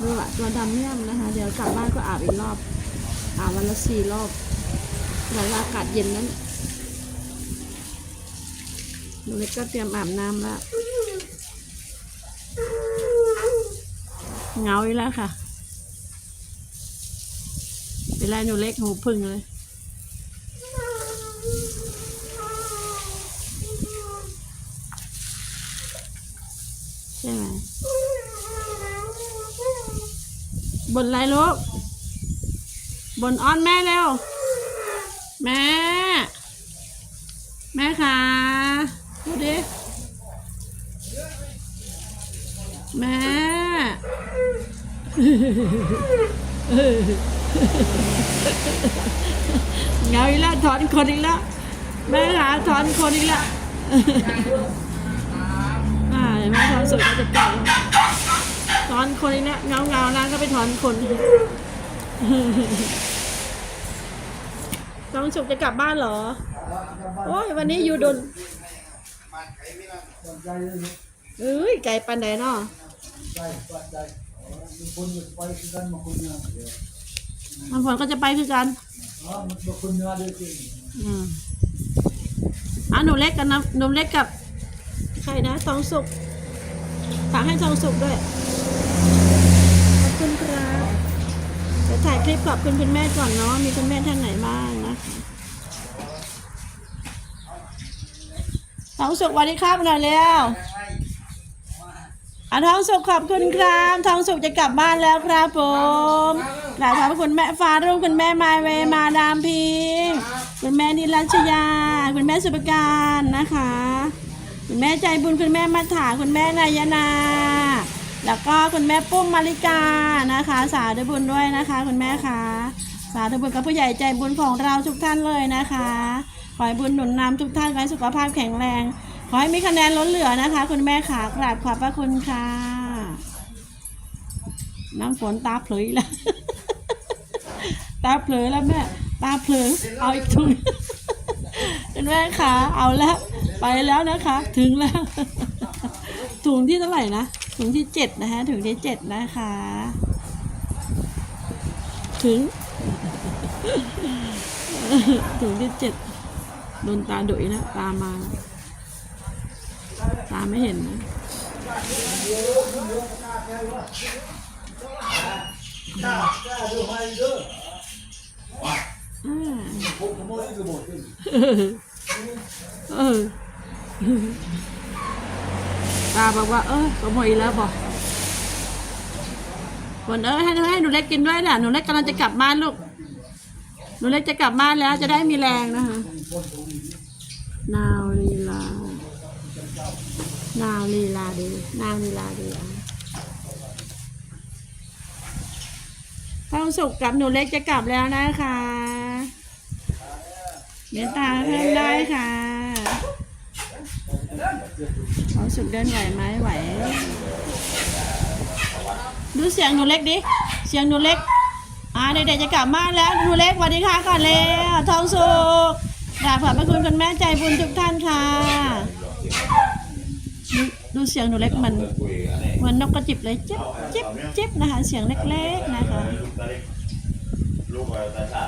ดูอะตัวดำเมี่ยมนะคะ เดี๋ยวกลับบ้านก็อาบอีกรอบ อาบวันละสี่รอบหลังอากาศเย็นนั้นหนูเล็กก็เตรียมอาบน้ำแล้วเงาอีกแล้วค่ะ เป็นไรหนูเล็กหูพึ่งเลย ใช่ไหม บนอะไรลูกบนอ้อนแม่เร็ว แม่ แม่คะพูดดิ แม่เหงาอีกแล้วถอนคนอีกแล้วแม่คะถอนคนอีกแล้วอ่าเห็นไหมถอนสุดก็จะกลับแล้ว ถอนคนอีกแล้วเงาเงานางก็ไปถอนคน ต้องสุกจะกลับบ้านเหรอ โอ้ยวันนี้อยู่ดนเอ้ยไก่ปันใดเนาะมันมาคุณเนื้อเดี๋ยวมันฝนก็จะไปคือกันอ๋อมันมาคุณเนื้อด้วจริงอืมอะหนูเล็กกันนะหนูเล็กกับใครนะทองสุกฝากให้ทองสุกด้วย ขอบคุณครับเดี๋ยวถ่ายคลิปขอบคุณคุณแม่ก่อนเนาะ มีคุณแม่ท่านไหนบ้างนะคะทองสุกวันนี้ครับหน่อยเร็วอะทองสุกขอบคุณครับทองสุกจะกลับบ้านแล้วครับผมกราบขอบพระคุณแม่ฟ้ารุ่งคุณแม่มาเวมาดามพิงคุณแม่นิรัชยา คุณแม่สุปการนะคะ คุณแม่ใจบุญคุณแม่มัทถาคุณแม่นายนา แล้วก็คุณแม่ปุ้มมาริกานะคะ สาธุบุญด้วยนะคะ คุณแม่คะสาธุบุญกับผู้ใหญ่ใจบุญของเราทุกท่านเลยนะคะ ขอให้บุญหนุนนำทุกท่านไว้สุขภาพแข็งแรง ขอให้มีคะแนนล้นเหลือนะคะ คุณแม่ขากราบขอบพระคุณค่ะ น้ำฝนตาเผลอแล้วตาเผลอแล้วแม่ตาเผลอเอาอีกถุงคุณแม่ขาเอาแล้ว ไปแล้วนะคะ ถึงแล้วถุงที่เท่าไหร่นะ ถุงที่เจ็ดนะคะถุงที่เจ็ดนะคะถึงถุงที่เจ็ดโดนตาดุยนะตามมา ตาไม่เห็นนะกล้ากล้าดูให้เด้ออ่ ตาบอกว่า เออขโมยอีแล้วบอกคนเออให้ให้หนูเล็กกินด้วยนะหนูเล็กกำลังจะกลับบ้านลูกหนูเล็กจะกลับบ้านแล้วจะได้มีแรงนะคะนาวลีลานาวลีลาดีนาวลีลาดีอะความสุขกับหนูเล็กจะกลับแล้วนะคะเมตตาเพิ่มได้ค่ะ ควาสุขเดินไหวไหมไหว ดูเสียงหนูเล็กดิ เสียงหนูเล็ก อ่าเด็กๆจะกลับบ้านแล้ว หนูเล็กสวัสดีค่ะก่อนเลยทองสุกกราบขอบพระคุณคุณแม่ใจบุญทุกท่านค่ะ ดูดูเสียงหนูเล็กมันเหมือนนกกระจิบเลยเจ็บเจ็บเจ็บนะคะ เสียงเล็กๆนะคะลูกอะไรตาชา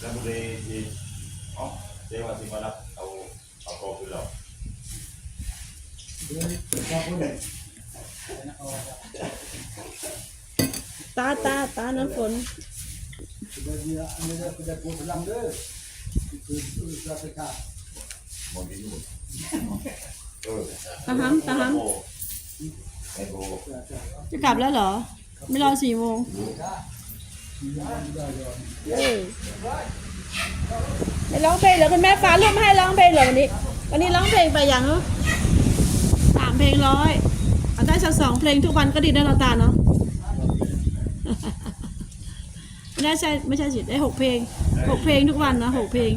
แล้วมันเลยที่อ๋อเดี๋ยวว่าสิมารับเอาเอากองไปหรอกเดี๋ยวพอคนเด็กตาตาตาน้ำฝนไปเดียวอันนี้จะจะปวดหลังเด้อคือจะไปขาดหมดที่นู่นเออตาห้ำตาห้โอ้ไอโบจะจะำจะกลับแล้วเหรอ ไม่รอสี่โมงได้ ไปร้องเพลงเหรอคุณแม่ฟ้าร่วมให้ร้องเพลงเหรอวันนี้ วันนี้ร้องเพลงไปยังเหรอสามเพลงร้อยเอาได้สักสองเพลงทุกวันก็ดีนะเราตาเนาะไม่ได้ใช่ไม่ใช่สิได้หกเพลงหกเพลงทุกวันนะหกเพลง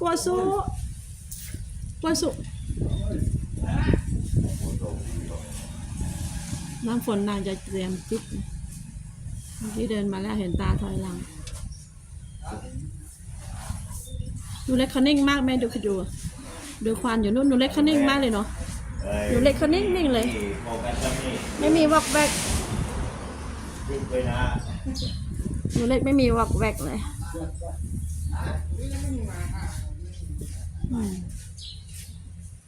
กัวสู้กัวสุ น้ำฝนนางจะเตรียมจิ๊บนะเมื่อกี้เดินมาแล้วเห็นตาถอยหลัง ดูเล็กเขานิ่งมากแม่ดูเขาดูดูควันอยู่นู่นหนูเล็กเขานิ่งมากเลยเนาะเอ้ยหนูเล็กเขานิ่งเลยนี่โฟกัสแล้วนี่ไม่มีวอกแวกขึ้นไปนะหนูเล็กไม่มีวอกแวกเลย อืม เอาไปเบี้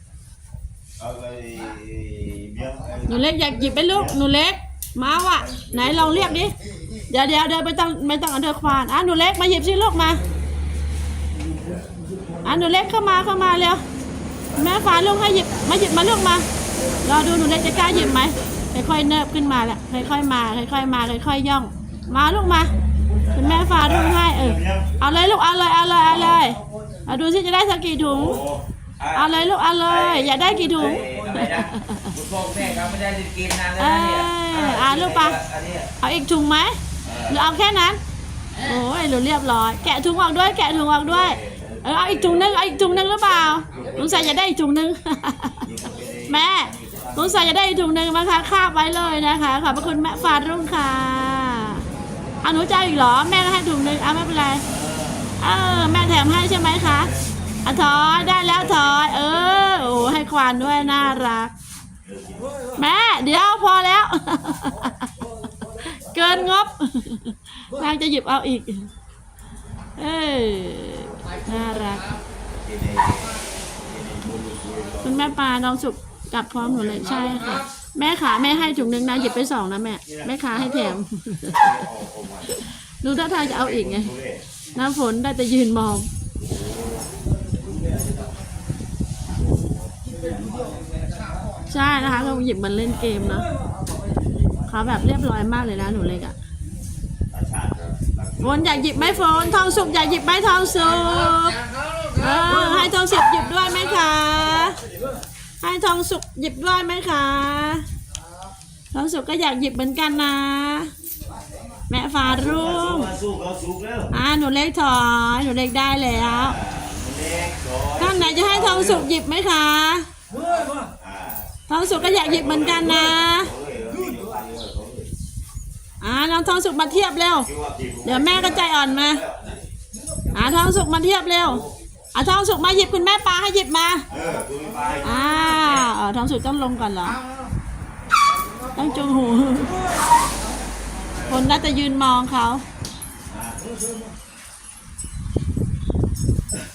ยไอ้ หนูเล็กอยากหยิบไปลูกหนูเล็ก มาว่ะไหนลองเรียกดิเดี๋ยวเดี๋ยวเดี๋ยวไม่ต้องไม่ต้องเอาเธอควานอะหนูเล็กมาหยิบสิลูกมาอะหนูเล็กเข้ามาเข้ามาเร็วแม่ฟ้าลูกให้หยิบมาหยิบมาลูกมารอดูหนูเล็กจะกล้าหยิบไหมค่อยๆเนิบขึ้นมาแหละค่อยๆมาค่อยๆมาค่อยๆย่อง มาลูกมาคุณแม่ฟ้าลูกให้เออเอาเลยลูกเอาเลยเอาเลยเอาเลยเอาดูสิจะได้สักกี่ถุง เอาเลยลูกเอาเลย อยากได้กี่ถุง อะไรนะคุณพ่อแม่ก็ไม่ได้กินนานแล้วเอนะเนี่ยออ่าลูกปะอันนี้เอาอีกถุงไหมหรือเอาแค่นั้นโอ้ยหรือเรียบร้อย แกะถุงออกด้วย แกะถุงออกด้วยเออเอาอีกถุงนึงเอาอีกถุงนึงหรือเปล่าลุงใส่จะได้อีกถุงนึง แม่ลุงใส่จะได้อีกถุงนึงนะคะคาบไว้เลยนะคะขอบพระคุณแม่ฟาดรุ่งค่ะเอาหนูจะเอาอีกเหรอแม่ก็ให้ถุงนึงเอาไม่เป็นไรเออแม่แถมให้ใช่ไหมคะ อะถอยได้แล้วถอย เออโอ้ให้ควานด้วยน่ารัก แม่ เดี๋ยวพอแล้ว เกินงบนางจะหยิบเอาอีก เออน่ารัก คุณแม่ปลาน้องสุกกลับพร้อมหนูเลยใช่ค่ะ แม่ขาแม่ให้ถุงหนึ่งนะหยิบไปสองนะแม่ แม่ค้าให้แถมดูท่าทางจะเอาอีกไง น้ำฝนได้แต่ยืนมอง ใช่นะคะเขาหยิบมันเล่นเกมนะเขาแบบเรียบร้อยมากเลยนะหนูเล็กอะฝนอยากหยิบไหมฝนทองสุกอยากหยิบไหมทองสุกเออให้ทองสุกหยิบด้วยไหมคะให้ทองสุกหยิบด้วยไหมคะทองสุกก็อยากหยิบเหมือนกันนะ แม่ฟ้ารุ่งอ่าหนูเล็กถอยหนูเล็กได้แล้ว ท่านไหนจะให้ทองสุกหยิบไหมคะทองสุกก็อยากหยิบเหมือนกันนะอ่าน้องทองสุกมาเทียบเร็ว เดี๋ยวแม่ก็ใจอ่อนมาอ่าทองสุกมาเทียบเร็วอ่าทองสุกมาหยิบคุณแม่ปลาให้หยิบมาออคุยไปอ้าทองสุกต้องลงก่อนเหรอต้องจูงหูคนน่าจะยืนมองเขา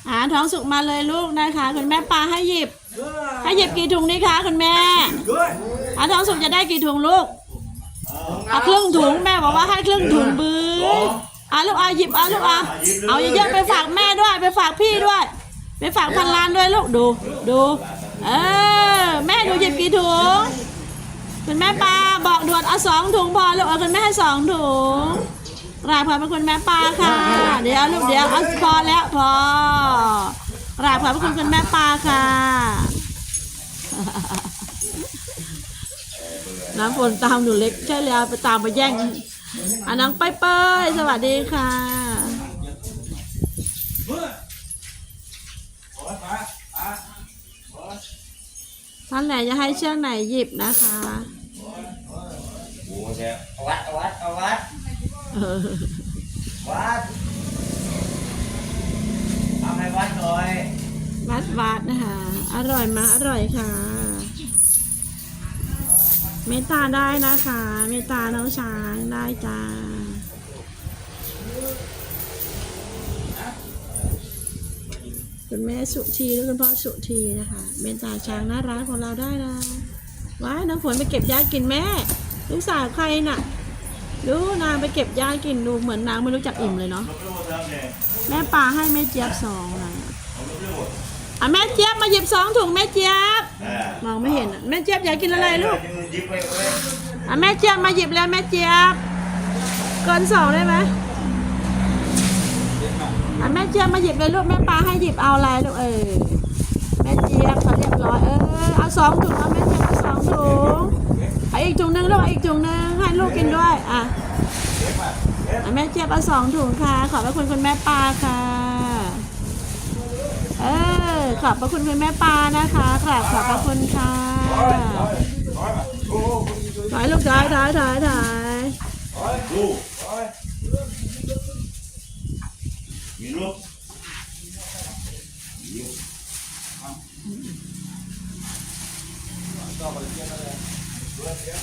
อ่าทองสุกมาเลยลูกนะคะ คุณแม่ปลาให้หยิบ ให้หยิบกี่ถุงดีคะคุณแม่อ่าทองสุกจะได้กี่ถุงลูกเอาครึ่งถุงแม่บอกว่าให้ครึ่งถุงบื้ออะลูกเอาหยิบเอาลูกเอาเอาเยอะๆไปฝากแม่ด้วยไปฝากพี่ด้วย ไปฝากพันล้านด้วยลูกดูดูเออแม่ดูหยิบกี่ถุงคุณแม่ปลาบอกด่วนเอาสองถุงพอลูกเอาคุณแม่ให้สองถุง กราบขอบพระคุณแม่ปลาค่ะ เดี๋ยวลูกเดี๋ยวเอาพอแล้วพอกราบขอบพระคุณคุณแม่ปลาค่ะ น้ำฝนตามหนูเล็กใช่แล้วไปตามมาแย่งอันนังไปเป้ยสวัสดีค่ะท่านไหนจะให้เชือกไหนหยิบนะคะโอ้แช่เอาวัดเอาวัดเอาวัด วัดเอาให้วัดหน่อยวัดวัดนะคะ อร่อยมาอร่อยค่ะ เมตตาได้นะคะ เมตตาน้องช้างได้จ้าคุณแม่สุธีและคุณพ่อสุธีนะคะเมตตาช้างน่ารักของเราได้นะว้ายน้ำฝนไปเก็บยากินแม่ ลูกสาวใครน่ะ ดูนางไปเก็บยากินดูเหมือนนางไม่รู้จักอิ่มเลยเนาะแม่ปลาให้แม่เจี๊ยบสองนะเอาไม่รู้อะแม่เจี๊ยบมาหยิบสองถุงแม่เจี๊ยบมองไม่เห็นอะแม่เจี๊ยบอยากกินอะไรลูกอะแม่เจี๊ยบมาหยิบแล้วแม่เจี๊ยบเกินสองได้ไหมอะแม่เจี๊ยบมาหยิบเลยลูกแม่ปลาให้หยิบเอาอะไรลูกเออแม่เจี๊ยบเขาเรียบร้อยเออเอาสองถุงเอาแม่เจี๊ยบเอาสองถุง อีกถุงนึงลูกอีกถุงนึงให้ลูกกินด้วยอะแม่เจี๊ยบเอาสองถุงค่ะ ขอบพระคุณคุณแม่ปลาค่ะ เออขอบพระคุณคุณแม่ปลานะคะกราบขอบพระคุณค่ะถอยลูกถอยถอยถอยถอยลูกมีลูก ก็มาเรียน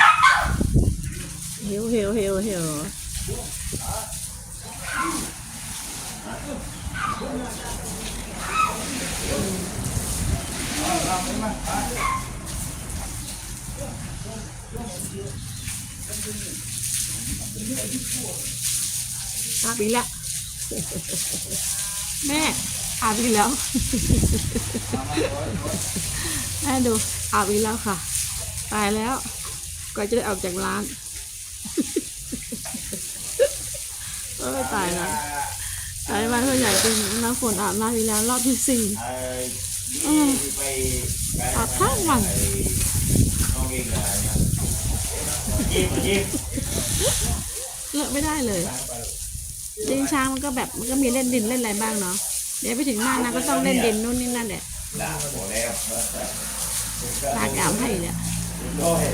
อะไรหิวหิวหิวหิวอาบีแล้วแม่อาบีแล้วแม่ดูอาบีแล้วค่ะ ตายแล้วก็จะได้ออกจากร้านเอ้ตายแล้วตายมาเท่าใหญ่เป็นน้ำฝนอาบน้ำอีกแล้วรอบที่สี่ไอ้อืมที่ไปอาบทั้งวันไอ้น้องเองอะไรเนี่ยยิ้มยิ้มเลิกไม่ได้เลยดินช้างมันก็แบบมันก็มีเล่นดินเล่นอะไรบ้างเนาะเดี๋ยวไปถึงหน้านาก็ต้องเล่นดินนู่นนี่นั่นแหละด่าแล้วตากอาบให้เนี่ย โอ้ย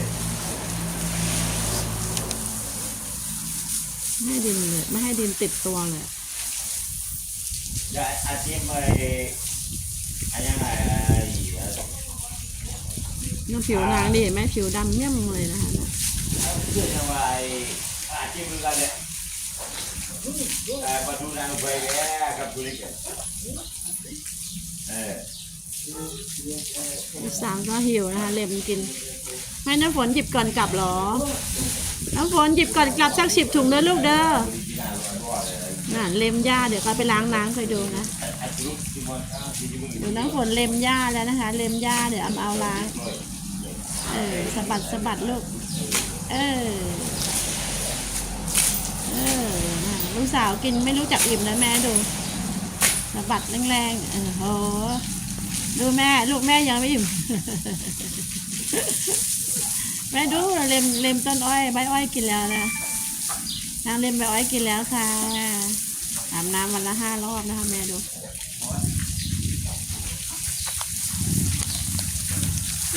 ไม่ให้ดินเลยไม่ให้ดินติดตัวเลยอย่าอาชีพไอ้ไอ้ยังไงไอ้น้ำผิวนางนี่เห็นไหมผิวดำเมี่ยมเลยนะคะเนี่ยเรื่องยังไงอาชีพมึงกันเนี่ยไอ้ประตูนางไปแย่กับตุลิกเออลูกสาวก็หิวนะคะเล็มกิน ให้น้ำฝนหยิบก่อนกลับหรอ น้ำฝนหยิบก่อนกลับสักสิบถุงเด้อลูกเด้อน่ะเล็มหญ้าเดี๋ยวเขาไปล้างน้ำเคยดูนะดูน้ำฝนเล็มหญ้าแล้วนะคะ เล็มหญ้าเดี๋ยวเอามาเอาล้าง เออสะบัดสะบัดลูก เออ เออลูกสาวกินไม่รู้จักอิ่มนะแม่ดูสะบัดแรงๆ เออโหดูแม่ ลูกแม่ยังไม่อิ่ม แม่ดูเล็มเล็มต้นอ้อยใบอ้อยกินแล้วนะนางเล็มใบอ้อยกินแล้วค่ะอาบน้ำวันละห้ารอบนะคะแม่ดู